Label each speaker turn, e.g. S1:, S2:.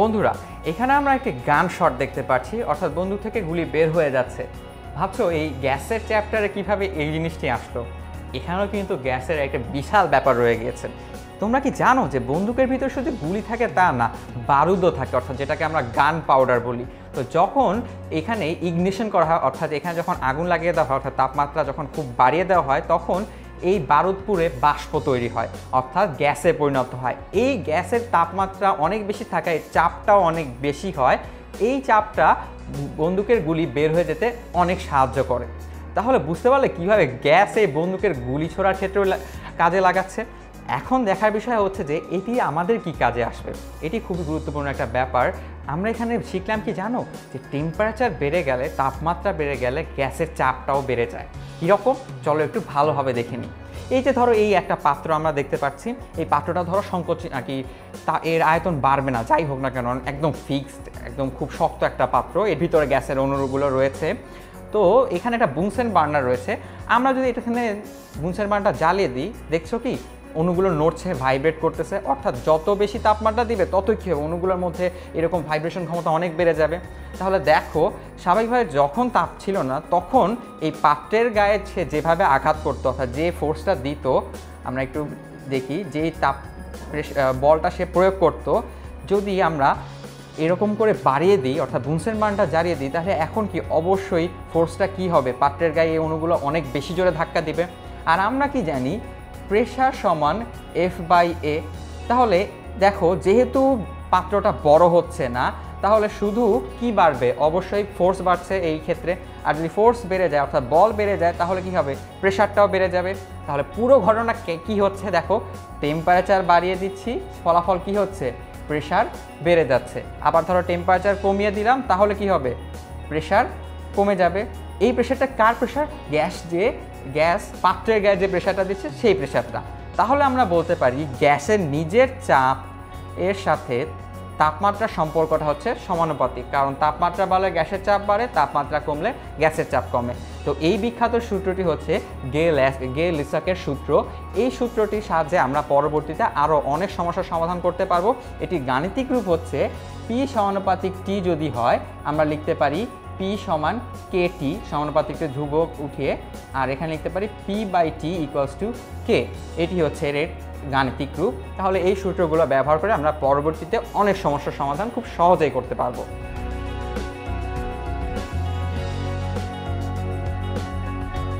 S1: বন্ধুরা, এখানে আমরা একটি গান শট দেখতে পাচ্ছি। অর্থাৎ বন্দুক থেকে গুলি বের হয়ে যাচ্ছে। ভাবছ এই গ্যাসের চ্যাপ্টারে কীভাবে এই জিনিসটি আসলো? এখানেও কিন্তু গ্যাসের একটা বিশাল ব্যাপার রয়ে গিয়েছে। তোমরা কি জানো যে বন্দুকের ভিতর শুধু গুলি থাকে তা না, বারুদও থাকে, অর্থাৎ যেটাকে আমরা গান পাউডার বলি। তো যখন এখানে ইগনিশন করা হয়, অর্থাৎ এখানে যখন আগুন লাগিয়ে দেওয়া হয়, অর্থাৎ তাপমাত্রা যখন খুব বাড়িয়ে দেওয়া হয়, তখন এই বারুদপুরে বাষ্প তৈরি হয়, অর্থাৎ গ্যাসে পরিণত হয়। এই গ্যাসের তাপমাত্রা অনেক বেশি থাকায় চাপটাও অনেক বেশি হয়। এই চাপটা বন্দুকের গুলি বের হয়ে যেতে অনেক সাহায্য করে। তাহলে বুঝতে পারলে কীভাবে গ্যাস এই বন্দুকের গুলি ছোড়ার ক্ষেত্রে কাজে লাগাচ্ছে? এখন দেখার বিষয় হচ্ছে যে এটি আমাদের কি কাজে আসবে? এটি খুবই গুরুত্বপূর্ণ একটা ব্যাপার। আমরা এখানে শিখলাম কি জানো? যে টেম্পারেচার বেড়ে গেলে, তাপমাত্রা বেড়ে গেলে গ্যাসের চাপটাও বেড়ে যায়। কীরকম চলো একটু ভালোভাবে দেখে নিই। এই যে ধরো এই একটা পাত্র আমরা দেখতে পাচ্ছি, এই পাত্রটা ধরো সংকোচ আর কি, তা এর আয়তন বাড়বে না, যাই হোক না কেন, একদম ফিক্সড একদম খুব শক্ত একটা পাত্র। এর ভিতরে গ্যাসের অনুরগুলো রয়েছে। তো এখানে একটা বুনসেন বার্নার রয়েছে। আমরা যদি এখানে বুনসেন বার্নারটা জ্বালিয়ে দিই, দেখছ কি? অণুগুলো নড়ছে ভাইব্রেট করতেছে। অর্থাৎ যত বেশি তাপমাত্রা দিবে, ততই কী হবে? অণুগুলোর মধ্যে এরকম ভাইব্রেশন ক্ষমতা অনেক বেড়ে যাবে। তাহলে দেখো, স্বাভাবিকভাবে যখন তাপ ছিল না, তখন এই পাত্রের গায়ে সে যেভাবে আঘাত করতো, অর্থাৎ যে ফোর্সটা দিত, আমরা একটু দেখি যেই তাপ বলটা সে প্রয়োগ করতো, যদি আমরা এরকম করে বাড়িয়ে দিই, অর্থাৎ বুনসেন মানটা জ্বালিয়ে দিই, তাহলে এখন কি অবশ্যই ফোর্সটা কি হবে? পাত্রের গায়ে এই অণুগুলো অনেক বেশি জোরে ধাক্কা দিবে। আর আমরা কি জানি প্রেশার সমান এফ বাই এ তাহলে দেখো যেহেতু পাত্রটা বড় হচ্ছে না, তাহলে শুধু কি বাড়বে? অবশ্যই ফোর্স বাড়ছে এই ক্ষেত্রে। আর যদি ফোর্স বেড়ে যায়, অর্থাৎ বল বেড়ে যায়, তাহলে কি হবে? প্রেশারটাও বেড়ে যাবে। তাহলে পুরো ঘটনা কে- হচ্ছে? দেখো টেম্পারেচার বাড়িয়ে দিচ্ছি, ফলাফল কি হচ্ছে? প্রেশার বেড়ে যাচ্ছে। আবার ধরো টেম্পারেচার কমিয়ে দিলাম, তাহলে কি হবে? প্রেশার কমে যাবে। এই প্রেশারটা কার প্রেশার গ্যাস যে গ্যাস, পাত্রের গ্যাস যে প্রেশারটা দিচ্ছে, সেই প্রেশারটা তাহলে আমরা বলতে পারি, গ্যাসের নিজের চাপ এর সাথে তাপমাত্রার সম্পর্কটা হচ্ছে সমানুপাতিক। কারণ তাপমাত্রা বাড়লে গ্যাসের চাপ বাড়ে, তাপমাত্রা কমলে গ্যাসের চাপ কমে। তো এই বিখ্যাত সূত্রটি হচ্ছে গে গে লিসাকের সূত্র। এই সূত্রটির সাহায্যে আমরা পরবর্তীতে আরও অনেক সমস্যার সমাধান করতে পারব। এটি গাণিতিক রূপ হচ্ছে পি সমানুপাতিক টি যদি হয়, আমরা লিখতে পারি পি সমান কে টি সমানুপাতিকটা ধ্রুবক উঠিয়ে, আর এখানে লিখতে পারি P by T equals to K এটি হচ্ছে এর গাণিতিক রূপ। তাহলে এই সূত্রগুলো ব্যবহার করে আমরা পরবর্তীতে অনেক সমস্যার সমাধান খুব সহজেই করতে পারব।